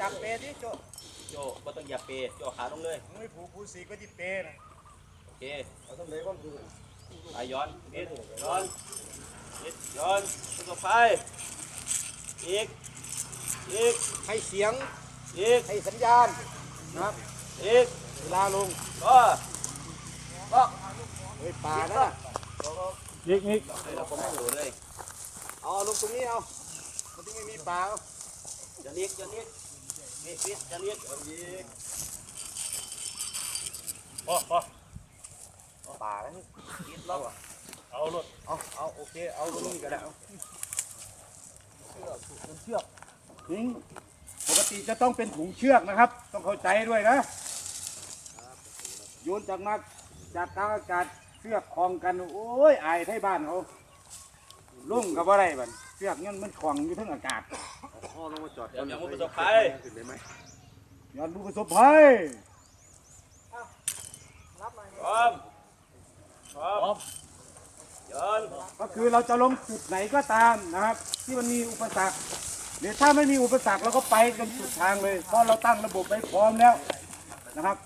จับเปที่โจโจก็ต้องเหยียบเปโจขาลงเลยมึงไม่ผูกผูสีก็ที่เปนะโอเคเอาต้องเลยก็คือไปย้อนนิดย้อนนิดย้อนต่อไปอีกอีกให้เสียงอีกให้สัญญาณนะครับอีกเวลาลงก็ก็เฮ้ยป่านั่นน่ะนิกนิกเราก็ไม่อยู่เลยเอาลงตรงนี้เอามันที่ไม่มีป่าเอาจะนิดจะนิด นิดนิดจะนิดอีกพอพอป่าแล้วนี่นิดล็อกเอารถเอาเอาโอเค เอาตรงนี้ก็ได้เอาเชือกทิ้งปกติจะต้องเป็นถุงเชือกนะครับ ต้องเข้าใจด้วยนะโยนจากมาจากทางอากาศเชือกคล้องกัน โอ้ยอายไทยบ้านเขาลุ่งกับอะไรบ้าน เชือกนี่มันคล้องอยู่ทั้งอากาศเดี๋ยวอย่างมุประสบภัยย้อนผู้ประสบภัยพร้อมพร้อมย้อนก็คือเราจะลงจุดไหนก็ตามนะครับ ที่มันมีอุปสรรคหรือถ้าไม่มีอุปสรรคเราก็ไปจนสุดทางเลยเพราะเราตั้งระบบไว้พร้อมแล้วนะครับ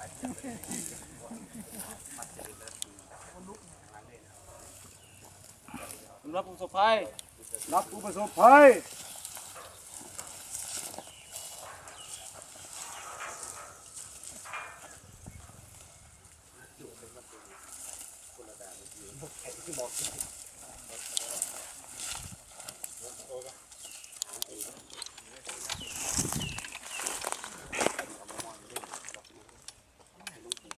รับผู้ประสบภัย รับผู้ประสบภัย